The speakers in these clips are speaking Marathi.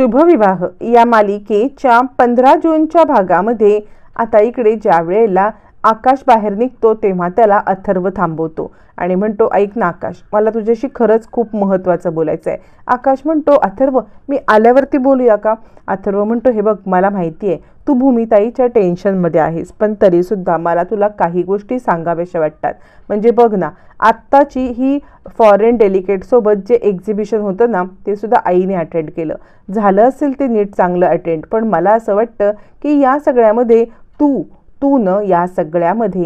शुभविवाह. या मालिकेच्या पंधरा जूनच्या भागामध्ये आता इकडे ज्या वेळेला आकाश बाहेर निघतो तेव्हा त्याला अथर्व थांबवतो. आणि म्हणतो ऐक ना आकाश मला तुझ्याशी खरंच खूप महत्त्वाचं बोलायचं आहे आकाश म्हणतो अथर्व मी आल्यावरती बोलूया का? अथर्व म्हणतो हे बघ मला माहिती आहे तू भूमिताईच्या टेन्शनमध्ये आहेस पण तरीसुद्धा मला तुला काही गोष्टी सांगाव्याशा वाटतात. म्हणजे बघ ना आत्ताची ही फॉरेन डेलिकेटसोबत जे एक्झिबिशन होतं ना ते सुद्धा आईने अटेंड केलं. झालं असेल ते नीट चांगलं अटेंड पण मला असं वाटतं की या सगळ्यामध्ये तू तू न या सगळ्यामध्ये.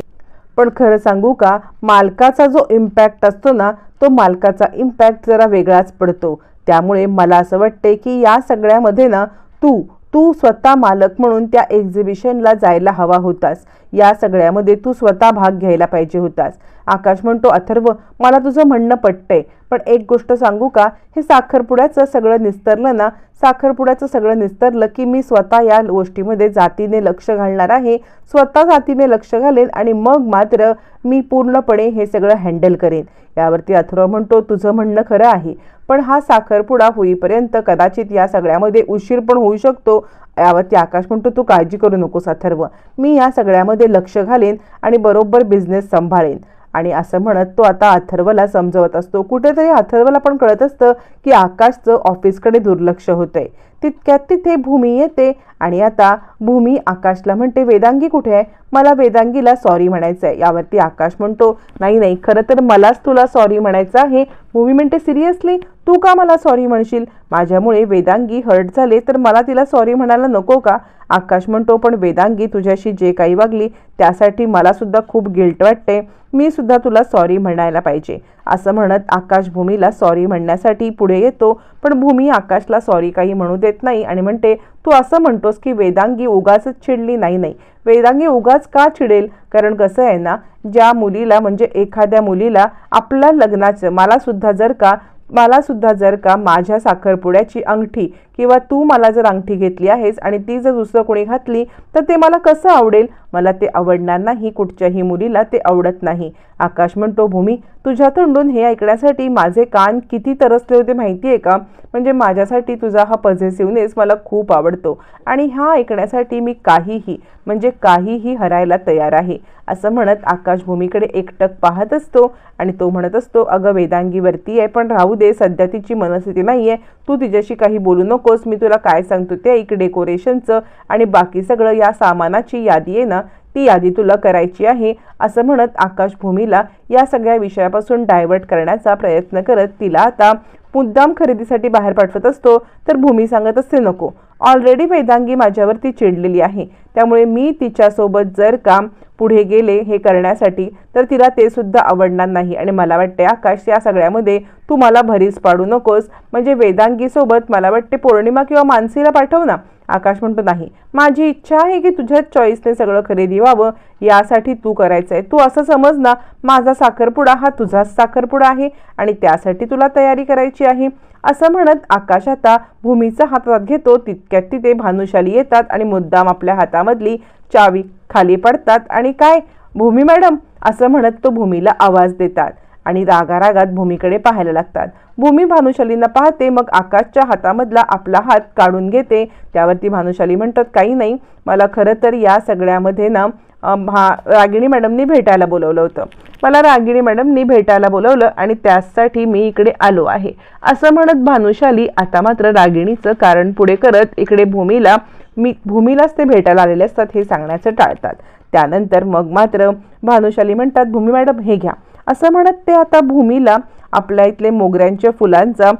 पण खरं सांगू का मालकाचा जो इम्पॅक्ट असतो ना तो मालकाचा इम्पॅक्ट जरा वेगळाच पडतो. त्यामुळे मला असं वाटते की या सगळ्यामध्ये ना तू तू स्वतः मालक म्हणून त्या एक्झिबिशनला जायला हवा होतास. या सगळ्यामध्ये तू स्वतः भाग घ्यायला पाहिजे होतास. आकाश म्हणतो अथर्व मला तुझं म्हणणं पटतंय. पण एक गोष्ट सांगू का? हे साखरपुड्याचं सगळं निस्तरलं ना साखरपुड्याचं सगळं निस्तरलं की मी स्वतः या गोष्टीमध्ये जातीने लक्ष घालणार आहे. स्वतः जातीने लक्ष घालेन आणि मग मात्र मी पूर्णपणे हे सगळं हँडल करेन. यावरती अथर्व म्हणतो तुझं म्हणणं खरं आहे. पण हा साखरपुडा होईपर्यंत कदाचित या सगळ्यामध्ये उशीर पण होऊ शकतो. यावरती आकाश म्हणतो तू काळजी करू नकोस अथर्व. मी या सगळ्यामध्ये लक्ष घालेन आणि बरोबर बिझनेस सांभाळेन. आणि असं म्हणत तो आता अथर्वला समजवत असतो. कुठेतरी अथर्वला पण कळत असतं की आकाशचं ऑफिसकडे दुर्लक्ष होतंय. तितक्यात तिथे भूमी येते आणि आता भूमी आकाशला म्हणते वेदांगी कुठे आहे? मला वेदांगीला सॉरी म्हणायचं आहे यावरती आकाश म्हणतो नाही नाही खरं तर मलाच तुला सॉरी म्हणायचं आहे. भूमी म्हणते सिरियसली? तू का मला सॉरी म्हणशील? माझ्यामुळे वेदांगी हर्ट झाले तर मला तिला सॉरी म्हणायला नको का? आकाश म्हणतो पण वेदांगी तुझ्याशी जे काही वागली त्यासाठी मलासुद्धा खूप गिल्ट वाटते. मी सुद्धा तुला सॉरी म्हणायला पाहिजे. असं म्हणत आकाश भूमीला सॉरी म्हणण्यासाठी पुढे येतो. पण भूमी आकाशला सॉरी काही म्हणू देत नाही आणि म्हणते तू असं म्हणतोस की वेदांगी उगाच चिडली नाही नाही. वेदांगी उगाच का चिडेल? कारण कसं आहे ना ज्या मुलीला म्हणजे एखाद्या मुलीला आपल्या लग्नाचं मलासुद्धा जर का मला सुद्धा जर का माझ्या साखरपुड्याची अंगठी किंवा तू मला जर अंगठी घेतली आहेस आणि ती जर दुसरं कोणी घातली तर ते मला कसं आवडेल? मला ते आवडणार नाही कुठच्याही मुलीला ते आवडत नाही. आकाश म्हणतो भूमी तुझ्या तोंडून हे ऐकण्यासाठी माझे कान किती तरसले होते माहिती आहे का? म्हणजे माझ्यासाठी तुझा हा पझेसिव्हनेस मला खूप आवडतो. आणि हा ऐकण्यासाठी मी काहीही म्हणजे काहीही हरायला तयार आहे. असं म्हणत आकाश भूमीकडे एकटक पाहत असतो आणि तो म्हणत असतो अगं वेदांगीवरती आहे पण राहू दे सध्या तिची मनस्थिती नाही आहे तू तिच्याशी काही बोलू नकोस. मी तुला काय सांगतो ते एक डेकोरेशनचं आणि बाकी सगळं या सामानाची यादी आहे ना ती यादी तुला करायची आहे असं म्हणत आकाश भूमीला या सगळ्या विषयापासून डायव्हर्ट करण्याचा प्रयत्न करत तिला आता मुद्दाम खरेदीसाठी बाहेर पाठवत असतो तर भूमी सांगत असते नको ऑलरेडी वेदांगी माझ्यावरती चिडलेली आहे त्यामुळे मी तिच्यासोबत जर काम पुढे गेले हे करण्यासाठी तर तिला ते सुद्धा आवडणार नाही आणि मला वाटते आकाश या सगळ्यामध्ये तू मला भरीस पाडू नकोस म्हणजे वेदांगीसोबत मला वाटते पौर्णिमा किंवा मानसीला पाठव ना आकाश म्हणतो नाही माझी इच्छा आहे की तुझ्याच चॉईसने सगळं खरेदी व्हावं. यासाठी तू करायचं आहे तू असं समज ना माझा साखरपुडा हा तुझाच साखरपुडा आहे आणि त्यासाठी तुला तयारी करायची आहे. असं म्हणत आकाश आता भूमीचा हातात घेतो तितक्यात तिथे भानुशाली येतात आणि मुद्दाम आपल्या हातामधली चावी खाली पडतात. आणि काय भूमी मॅडम? असं म्हणत तो भूमीला आवाज देतात. आणि रागारागात भूमीकडे पाहायला लागतात. भूमी भानुशालींना पाहते मग आकाशच्या हातामधला आपला हात काढून घेते. त्यावरती भानुशाली म्हणतात काही नाही मला खरं तर या सगळ्यामध्ये ना भा रागिणी मॅडमनी भेटायला बोलवलं होतं. मला रागिणी मॅडमनी भेटायला बोलवलं आणि त्यासाठी मी इकडे आलो आहे. असं म्हणत भानुशाली आता मात्र रागिणीचं कारण पुढे करत इकडे भूमीला मी भूमीलाच ते भेटायला आलेले असतात हे सांगण्याचं टाळतात. त्यानंतर मग मात्र भानुशाली म्हणतात भूमी मॅडम हे घ्या. असं म्हणत ते आता भूमीला आपल्या इथले मोगऱ्यांच्या फुलांचा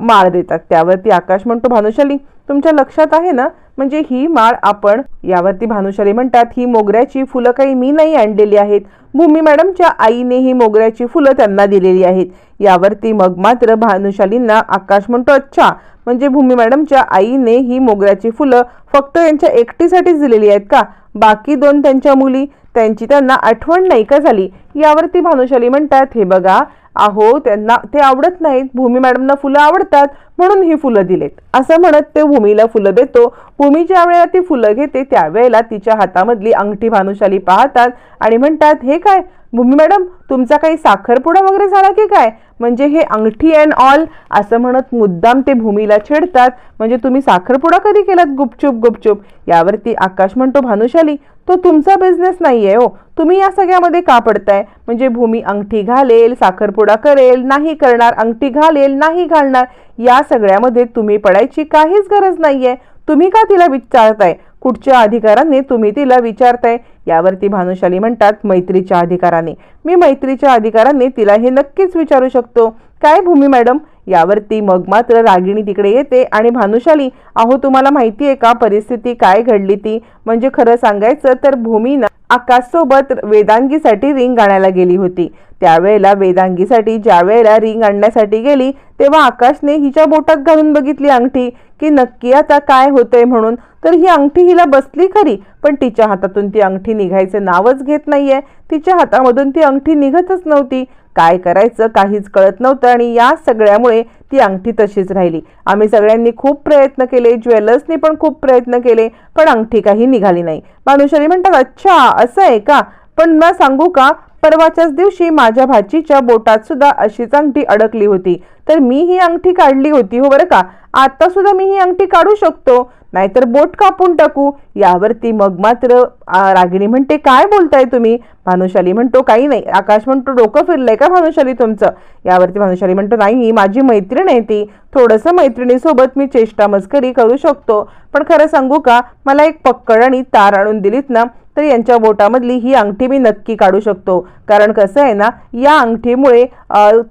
माळ देतात. त्यावरती आकाश म्हणतो भानुशाली तुमच्या लक्षात आहे ना? म्हणजे ही माळ आपण यावरती भानुशाली म्हणतात ही मोगऱ्याची फुलं काही मी नाही आणलेली आहेत. भूमी मॅडमच्या आईने ही मोगऱ्याची फुलं त्यांना दिलेली आहेत. यावरती मग मात्र भानुशालींना आकाश म्हणतो अच्छा म्हणजे भूमी मॅडमच्या आईने ही मोगऱ्याची फुलं फक्त यांच्या एकटीसाठीच दिलेली आहेत का? बाकी दोन त्यांच्या मुली त्यांची त्यांना आठवण नाही का झाली? यावरती भानुशाली म्हणतात हे बघा अहो त्यांना ते आवडत नाहीत. भूमी मॅडमना फुलं आवडतात म्हणून ही फुलं दिलेत. असं म्हणत ते भूमीला फुलं देतो. भूमी ज्या वेळेला ती फुलं घेते त्यावेळेला तिच्या हातामधली अंगठी भानुशाली पाहतात आणि म्हणतात हे काय? भूमी मॅडम तुमचा काही साखरपुडा वगैरे झाला की काय? म्हणजे हे अंगठी अँड ऑल असं म्हणत मुद्दाम ते भूमीला छेडतात. म्हणजे तुम्ही साखरपुडा कधी केलात? गुपचूप गुपचूप. यावरती आकाश म्हणतो भानुशाली तो तुमचा बिझनेस नाही आहे हो. तुम्ही या सगळ्यामध्ये का पडताय? म्हणजे भूमी अंगठी घालेल साखरपुडा करेल नाही करणार अंगठी घालेल नाही घालणार. या सगळ्यामध्ये तुम्ही पडायची काहीच गरज नाही आहे तुम्ही का तिला विचारताय? कुठच्या अधिकाराने तुम्ही तिला विचारताय? यावरती भानुशाली म्हणतात मैत्रीच्या अधिकाराने. मी मैत्रीच्या अधिकाराने तिला हे नक्कीच विचारू शकतो. काय भूमी मॅडम? यावरती मग मात्र रागिणी तिकडे येते आणि भानुशाली अहो तुम्हाला माहिती आहे का परिस्थिती काय घडली ती? म्हणजे खरं सांगायचं तर भूमीनं आकाशसोबत वेदांगीसाठी रिंग आणायला गेली होती. त्यावेळेला वेदांगीसाठी ज्या वेळेला रिंग आणण्यासाठी गेली तेव्हा आकाशने हिच्या बोटात घालून बघितली अंगठी की नक्की आता काय होतंय म्हणून. तर ही अंगठी हिला बसली खरी पण तिच्या हातातून ती अंगठी निघायचं नावच घेत नाहीये. तिच्या हातामधून ती अंगठी निघतच नव्हती. काय करायचं काहीच कळत नव्हतं आणि या सगळ्यामुळे ती अंगठी तशीच राहिली. आम्ही सगळ्यांनी खूप प्रयत्न केले ज्वेलर्सनी पण खूप प्रयत्न केले पण अंगठी काही निघाली नाही. भानुशाली म्हणतात अच्छा असं आहे का? पण मला सांगू का? परवाच्याच दिवशी माझ्या भाचीच्या बोटात सुद्धा अशीच अंगठी अडकली होती. तर मी ही अंगठी काढली होती हो बरं का? आता सुद्धा मी ही अंगठी काढू शकतो? नाहीतर बोट कापून टाकू? यावरती मग मात्र रागिणी म्हणते काय बोलताय तुम्ही? भानुशाली म्हणतो काही नाही. आकाश म्हणतो डोकं फिरलंय का भानुशाली तुमचं? यावरती भानुशाली म्हणतो नाही माझी मैत्रीण आहे ती. थोडंसं मैत्रिणीसोबत मी चेष्टा मस्करी करू शकतो. पण खरं सांगू का? मला एक पक्कड आणि तार आणून दिलीत ना तर यांच्या बोटामधली ही अंगठी मी नक्की काढू शकतो. कारण कसं आहे ना या अंगठीमुळे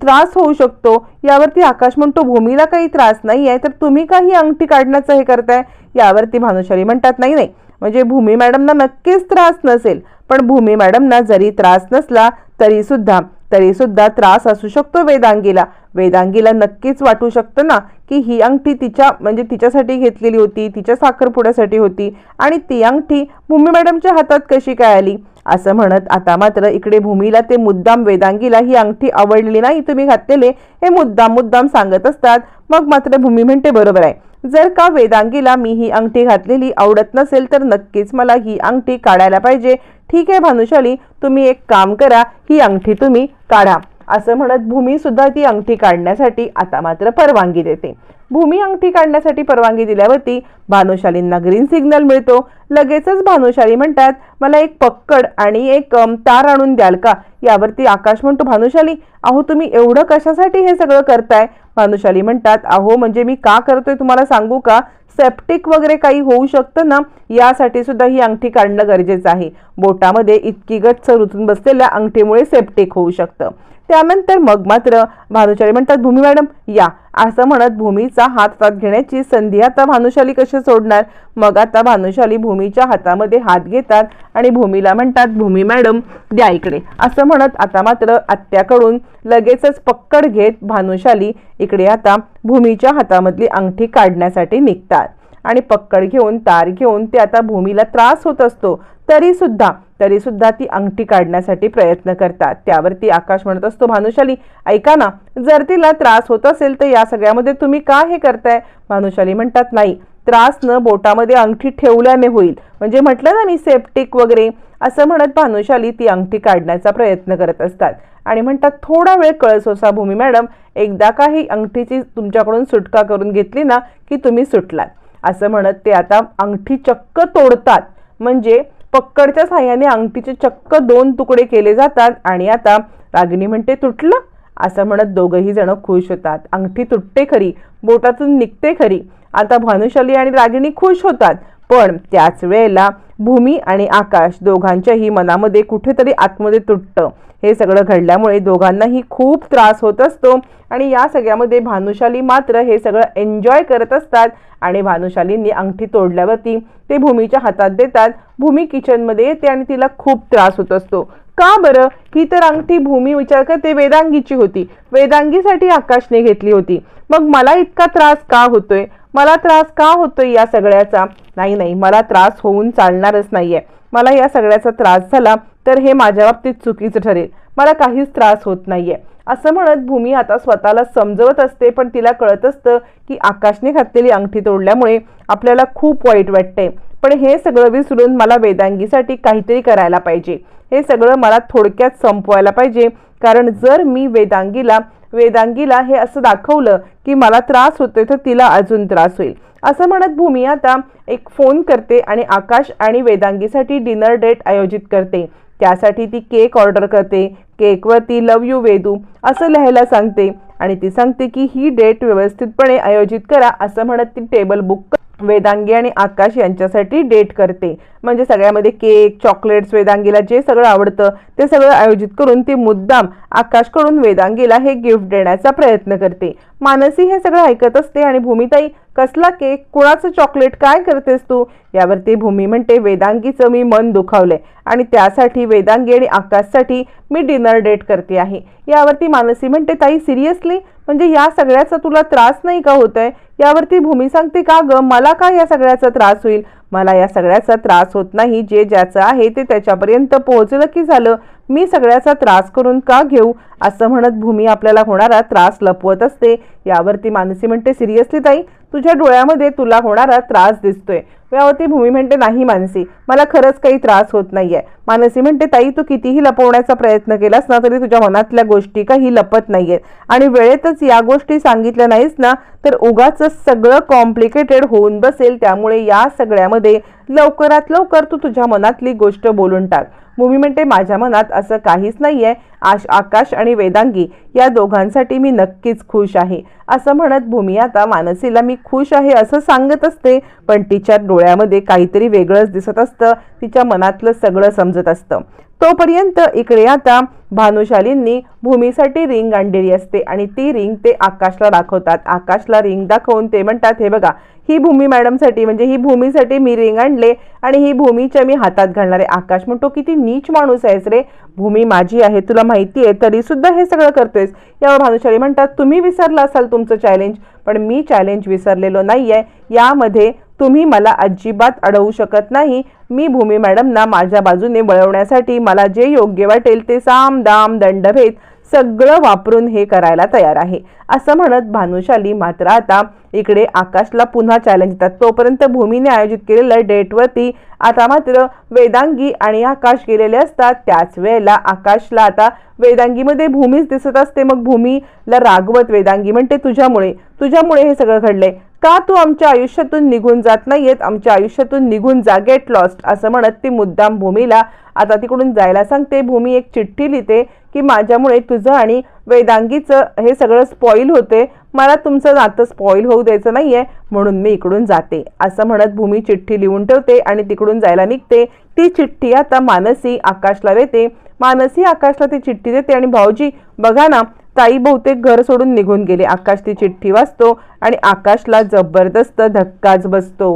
त्रास होऊ शकतो. यावरती आकाश म्हणतो भूमीला काही त्रास नाही आहे तर तुम्ही काही अंगठी काढण्याचं हे करताय? यावरती भानुशाली म्हणतात नाही नाही. म्हणजे भूमी मॅडमना नक्कीच त्रास नसेल. पण भूमी मॅडमना जरी त्रास नसला तरी सुद्धा तरी सुद्धा त्रास असू शकतो वेदांगीला. वेदांगीला नक्कीच वाटू शकतं ना की ही अंगठी तिच्या म्हणजे तिच्यासाठी घेतलेली होती तिच्या साखरपुड्यासाठी होती आणि ती अंगठी भूमी मॅडमच्या हातात कशी काय आली? असं म्हणत आता मात्र इकडे भूमीला ते मुद्दाम वेदांगीला ही अंगठी आवडली नाही तुम्ही घातलेले हे मुद्दाम मुद्दाम सांगत असतात. मग मात्र भूमी म्हणते बरोबर आहे. जर का वेदांगीला मी ही अंगठी घातलेली आवडत नसेल तर नक्कीच मला ही अंगठी काढायला पाहिजे. ठीक आहे भानुशाली तुम्ही एक काम करा ही अंगठी तुम्ही काढा. असं म्हणत भूमी सुद्धा ती अंगठी काढण्यासाठी आता मात्र परवानगी देते. भूमी अंगठी काढण्यासाठी परवानगी दिल्यावरती भानुशालींना ग्रीन सिग्नल मिळतो. लगेचच भानुशाली म्हणतात मला एक पक्कड आणि एक तार आणून द्याल का? यावरती आकाश म्हणतो भानुशाली अहो तुम्ही एवढं कशासाठी हे सगळं करताय? भानुशाली म्हणतात अहो म्हणजे मी का करतोय तुम्हाला सांगू का? सेप्टिक वगैरे काही होऊ शकतं ना? यासाठी सुद्धा ही अंगठी काढणं गरजेचं आहे. बोटामध्ये इतकी गच्च रुतून बसलेल्या अंगठीमुळे सेप्टिक होऊ शकतं. त्यानंतर मग मात्र भानुशाली म्हणतात भूमी मॅडम या. असं म्हणत भूमीचा हात हातात घेण्याची संधी आता भानुशाली कशी सोडणार? मग आता भानुशाली भूमीच्या हातामध्ये हात घेतात आणि भूमीला म्हणतात भूमी मॅडम द्या इकडे. असं म्हणत आता मात्र आत्याकडून लगेचच पक्कड घेत भानुशाली इकडे आता भूमीच्या हातामधली अंगठी काढण्यासाठी निघतात. आणि पक्कड घेऊन तार घेऊन ते आता भूमीला त्रास होत असतो. तरीसुद्धा तरीसुद्धा ती अंगठी काढण्यासाठी प्रयत्न करतात. त्यावरती आकाश म्हणत असतो भानुशाली ऐका ना जर तिला त्रास होत असेल तर या सगळ्यामध्ये तुम्ही का हे करताय? भानुशाली म्हणतात नाही त्रास न बोटामध्ये अंगठी ठेवल्याने होईल. म्हणजे म्हटलं ना मी सेप्टिक वगैरे. असं म्हणत भानुशाली ती अंगठी काढण्याचा प्रयत्न करत असतात. आणि म्हणतात थोडा वेळ कळसोसा हो भूमी मॅडम. एकदा का ही अंगठीची तुमच्याकडून सुटका करून घेतली ना की तुम्ही सुटलात. असं म्हणत ते आता अंगठी चक्क तोडतात. म्हणजे पक्कडच्या साह्याने अंगठीचे चक्क दोन तुकडे केले जातात आणि आता रागिणी म्हणते तुटलं? असं म्हणत दोघंही जण खुश होतात. अंगठी तुटते खरी बोटातून निघते खरी. आता भानुशाली आणि रागिणी खुश होतात. पण त्याच वेळेला भूमी आणि आकाश दोघांच्याही मनामध्ये कुठेतरी आतमध्ये तुटतं. हे सगळं घडल्यामुळे दोघांनाही खूप त्रास होत असतो आणि या सगळ्यामध्ये भानुशाली मात्र हे सगळं एन्जॉय करत असतात आणि भानुशालींनी अंगठी तोडल्यावरती ते भूमीच्या हातात देतात. भूमी किचनमध्ये येते आणि तिला खूप त्रास होत असतो. का बरं? ही तर अंगठी भूमी विचार करते वेदांगीची होती. वेदांगीसाठी आकाशने घेतली होती. मग मला इतका त्रास का होतोय? मला त्रास का होतोय या सगळ्याचा? नाही नाही मला त्रास होऊन चालणारच नाहीये. मला या सगळ्याचा त्रास झाला तर हे माझ्या बाबतीत चुकीचं ठरेल. मला काहीच त्रास होत नाहीये. असं म्हणत भूमी आता स्वतःला समजवत असते पण तिला कळत असतं की आकाशने घातलेली अंगठी तोडल्यामुळे आपल्याला खूप वाईट वाटते पण हे सगळं विसरून मला वेदांगीसाठी काहीतरी करायला पाहिजे. हे सगळं मला थोडक्यात संपवायला पाहिजे. कारण जर मी वेदांगीला वेदांगीला हे असं दाखवलं की मला त्रास होतोय तर तिला अजून त्रास होईल. असं म्हणत भूमी आता एक फोन करते आणि आकाश आणि वेदांगीसाठी डिनर डेट आयोजित करते. त्यासाठी ती केक ऑर्डर करते. केकवरती लव यू वेदू असं लिहायला सांगते आणि ती सांगते की ही डेट व्यवस्थितपणे आयोजित करा असं म्हणत ती टेबल बुक वेदांगी आणि आकाश यांच्यासाठी डेट करते. म्हणजे सगळ्यामध्ये केक चॉकलेट्स वेदांगीला जे सगळं आवडतं ते सगळं आयोजित करून ती मुद्दाम आकाशकडून वेदांगीला हे गिफ्ट देण्याचा प्रयत्न करते. मानसी हे सगळं ऐकत असते आणि भूमिताई कसला केक कुणाचं चॉकलेट काय करतेस तू? यावरती भूमी म्हणते वेदांगीचं मी मन दुखावलंय आणि त्यासाठी वेदांगी आणि आकाशसाठी मी डिनर डेट करते आहे. यावरती मानसी म्हणते ताई सिरियसली? म्हणजे या सगळ्याचा तुला त्रास नाही का होत आहे यावरती भूमी सांगते का ग? मला का या सगळ्याचा त्रास होईल? मला या सगळ्याचा त्रास होत नाही. जे ज्याचं आहे ते त्याच्यापर्यंत पोहोचलं की झालं? मी सगळ्याचा त्रास करून का घेऊ? असं म्हणत भूमी आपल्याला होणारा त्रास लपवत असते. यावरती मानसी म्हणते सिरियसली ताई तुझ्या डोळ्यामध्ये तुला होणारा त्रास दिसतोय. यावरती भूमी म्हणते नाही मानसी मला खरंच काही त्रास होत नाही आहे मानसी म्हणते ताई तू कितीही लपवण्याचा प्रयत्न केलास ना तरी तुझ्या मनातल्या गोष्टी काही लपत नाही आहेत आणि वेळेतच या गोष्टी सांगितल्या नाहीस ना तर उगाच सगळं कॉम्प्लिकेटेड होऊन बसेल. त्यामुळे या सगळ्यामध्ये लवकरात लवकर तू तुझ्या मनातली गोष्ट बोलून टाक. भूमी म्हणते माझ्या मनात असं काहीच नाही आहे आश आकाश आणि वेदांगी या दोघांसाठी मी नक्कीच खुश आहे. असं म्हणत भूमी आता मानसीला मी खुश आहे असं सांगत असते पण तिच्या डोळ्यामध्ये काहीतरी वेगळंच दिसत असतं. तिच्या मनातलं सगळं समजत असतं. तोपर्यंत इकडे आता भानुशालींनी भूमीसाठी रिंग आणलेली असते आणि ती रिंग ते आकाशला दाखवतात. आकाशला रिंग दाखवून ते म्हणतात हे बघा ही भूमी मॅडमसाठी म्हणजे ही भूमीसाठी मी रिंग आणले आणि ही भूमीच्या मी हातात घालणारे. आकाश म्हणतो किती नीच माणूस आहेस रे. भूमी माझी आहे तुला माहिती आहे तरी सुद्धा हे सगळं करतोयस. यावर भानुशाली म्हणतात तुम्ही विसरला असाल तुमचं चॅलेंज पण मी चॅलेंज विसरलेलो नाही आहे यामध्ये तुम्ही मला अजिबात अडवू शकत नाही. मी भूमी मॅडमना माझ्या बाजूने वळवण्यासाठी मला जे योग्य वाटेल ते साम दाम दंडभेद सगळं वापरून हे करायला तयार आहे. असं म्हणत भानुशाली मात्र आता इकडे आकाशला पुन्हा चॅलेंज देतात. तोपर्यंत भूमीने आयोजित केलेल्या डेटवरती आता मात्र वेदांगी आणि आकाश गेलेले असतात. त्याच वेळेला आकाशला आता वेदांगीमध्ये भूमीच दिसत असते. मग भूमीला रागवत वेदांगी म्हणते तुझ्यामुळे तुझ्यामुळे हे सगळं घडलंय. का तू आमच्या आयुष्यातून निघून जात नाहीयेत? आमच्या आयुष्यातून निघून जा गेट लॉस्ट असं म्हणत ती मुद्दाम भूमीला आता तिकडून जायला सांगते. भूमी एक चिठ्ठी लिहिते की माझ्यामुळे तुझं आणि वेदांगीचं हे सगळं स्पॉईल होते. मला तुमचं नातं स्पॉईल होऊ द्यायचं नाही आहे म्हणून मी इकडून जाते. असं म्हणत भूमी चिठ्ठी लिहून ठेवते आणि तिकडून जायला निघते. ती चिठ्ठी आता मानसी आकाशला देते. मानसी आकाशला ती चिठ्ठी देते आणि भाऊजी बघा ना ताई बहुतेक घर सोडून निघून गेले. आकाश ती चिठ्ठी वाचतो आणि आकाशला जबरदस्त धक्काच बसतो.